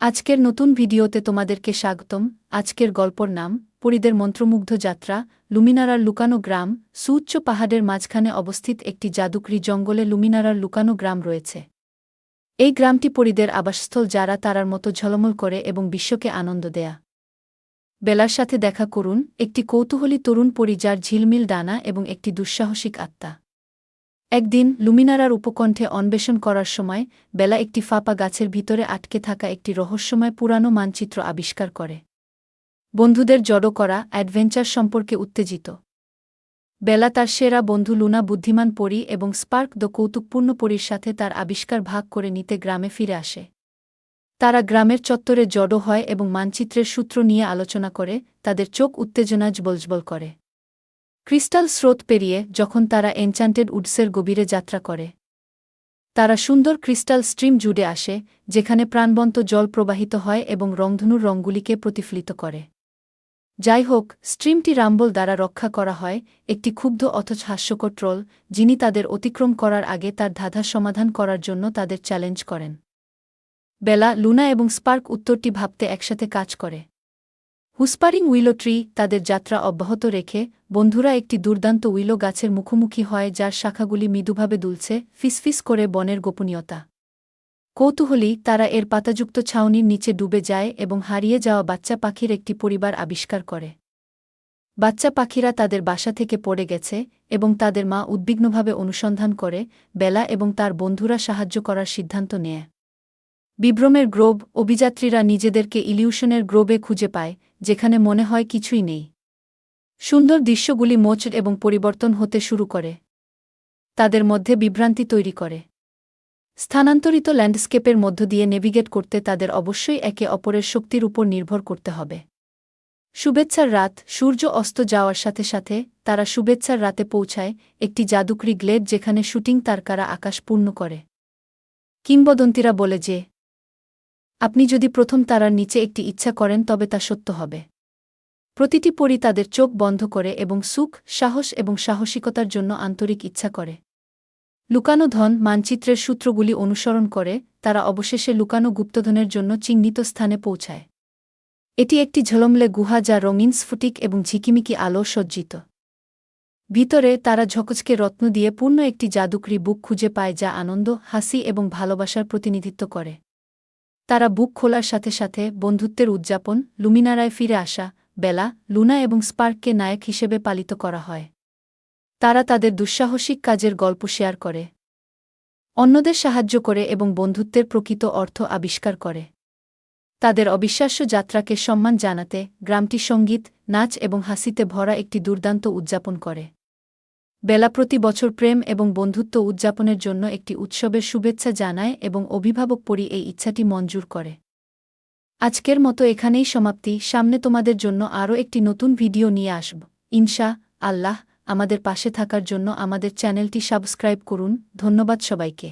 আজকের নতুন ভিডিওতে তোমাদেরকে স্বাগতম। আজকের গল্পর নাম, পরিদের মন্ত্রমুগ্ধ যাত্রা, লুমিনারার লুকানো গ্রাম, সুউচ্চ পাহাড়ের মাঝখানে অবস্থিত একটি জাদুকরি জঙ্গলে লুমিনারার লুকানো গ্রাম রয়েছে। এই গ্রামটি পরিদের আবাসস্থল যারা তারার মতো ঝলমল করে এবং বিশ্বকে আনন্দ দেয়া। বেলার সাথে দেখা করুন, একটি কৌতূহলী তরুণ পরি যার ঝিলমিল ডানা এবং একটি দুঃসাহসিক আত্মা। একদিন লুমিনারার উপকণ্ঠে অন্বেষণ করার সময় বেলা একটি ফাঁপা গাছের ভিতরে আটকে থাকা একটি রহস্যময় পুরানো মানচিত্র আবিষ্কার করে। বন্ধুদের জড়ো করা অ্যাডভেঞ্চার সম্পর্কে উত্তেজিত। বেলা তার সেরা বন্ধু লুনা বুদ্ধিমান পরী এবং স্পার্ক দ্য কৌতুকপূর্ণ পরীর সাথে তার আবিষ্কার ভাগ করে নিতে গ্রামে ফিরে আসে। তারা গ্রামের চত্বরে জড়ো হয় এবং মানচিত্রের সূত্র নিয়ে আলোচনা করে, তাদের চোখ উত্তেজনা জবলজবল করে। ক্রিস্টাল স্রোত পেরিয়ে যখন তারা এনচান্টেড উডসের গভীরে যাত্রা করে। তারা সুন্দর ক্রিস্টাল স্ট্রিম জুড়ে আসে, যেখানে প্রাণবন্ত জল প্রবাহিত হয় এবং রংধনুর রঙগুলিকে প্রতিফলিত করে। যাই হোক, স্ট্রিমটি রাম্বল দ্বারা রক্ষা করা হয়, একটি ক্ষুব্ধ অথচ হাস্যকর ট্রোল, যিনি তাদের অতিক্রম করার আগে তার ধাঁধার সমাধান করার জন্য তাদের চ্যালেঞ্জ করেন। বেলা, লুনা এবং স্পার্ক উত্তরটি ভাবতে একসাথে কাজ করে। হুসপারিং উইলো ট্রি তাদের যাত্রা অব্যাহত রেখে বন্ধুরা একটি দুর্দান্ত উইলো গাছের মুখোমুখি হয় যার শাখাগুলি মৃদুভাবে দুলছে, ফিসফিস করে বনের গোপনীয়তা। কৌতূহলী তারা এর পাতাযুক্ত ছাউনির নিচে ডুবে যায় এবং হারিয়ে যাওয়া বাচ্চা পাখির একটি পরিবার আবিষ্কার করে। বাচ্চা পাখিরা তাদের বাসা থেকে পড়ে গেছে এবং তাদের মা উদ্বিগ্নভাবে অনুসন্ধান করে, বেলা এবং তার বন্ধুরা সাহায্য করার সিদ্ধান্ত নেয়। বিভ্রমের গ্রোব অভিযাত্রীরা নিজেদেরকে ইলিউশনের গ্রোবে খুঁজে পায়, যেখানে মনে হয় কিছুই নেই। সুন্দর দৃশ্যগুলি মোচ এবং পরিবর্তন হতে শুরু করে। তাদের মধ্যে বিভ্রান্তি তৈরি করে। স্থানান্তরিত ল্যান্ডস্কেপের মধ্য দিয়ে নেভিগেট করতে তাদের অবশ্যই একে অপরের শক্তির উপর নির্ভর করতে হবে। শুভেচ্ছার রাত, সূর্য অস্ত যাওয়ার সাথে সাথে তারা শুভেচ্ছার রাতে পৌঁছায় একটি জাদুকরি গ্লেড যেখানে শুটিং তারকারা আকাশ পূর্ণ করে। কিংবদন্তীরা বলে যে আপনি যদি প্রথম তারার নিচে একটি ইচ্ছা করেন তবে তা সত্য হবে। প্রতিটি পরি তাদের চোখ বন্ধ করে এবং সুখ, সাহস এবং সাহসিকতার জন্য আন্তরিক ইচ্ছা করে। লুকানো ধন মানচিত্রের সূত্রগুলি অনুসরণ করে, তারা অবশেষে লুকানো গুপ্তধনের জন্য চিহ্নিত স্থানে পৌঁছায়। এটি একটি ঝলমলে গুহা যা রঙিন স্ফুটিক এবং ঝিকিমিকি আলো সজ্জিত। ভিতরে তারা ঝকচকে রত্ন দিয়ে পূর্ণ একটি জাদুকরি বুক খুঁজে পায় যা আনন্দ, হাসি এবং ভালোবাসার প্রতিনিধিত্ব করে। তারা বুক খোলার সাথে সাথে বন্ধুত্বের উদযাপন, লুমিনারায় ফিরে আসা, বেলা, লুনা এবং স্পার্ককে নায়ক হিসেবে পালিত করা হয়। তারা তাদের দুঃসাহসিক কাজের গল্প শেয়ার করে। অন্যদের সাহায্য করে এবং বন্ধুত্বের প্রকৃত অর্থ আবিষ্কার করে। তাদের অবিশ্বাস্য যাত্রাকে সম্মান জানাতে গ্রামটি সংগীত, নাচ এবং হাসিতে ভরা একটি দুর্দান্ত উদযাপন করে। বেলা প্রতি বছর প্রেম এবং বন্ধুত্ব উদযাপনের জন্য একটি উৎসবের শুভেচ্ছা জানায় এবং অভিভাবক পরি এই ইচ্ছাটি মঞ্জুর করে। আজকের মতো এখানেই সমাপ্তি। সামনে তোমাদের জন্য আরও একটি নতুন ভিডিও নিয়ে আসব। ইনশা আল্লাহ আমাদের পাশে থাকার জন্য আমাদের চ্যানেলটি সাবস্ক্রাইব করুন। ধন্যবাদ সবাইকে।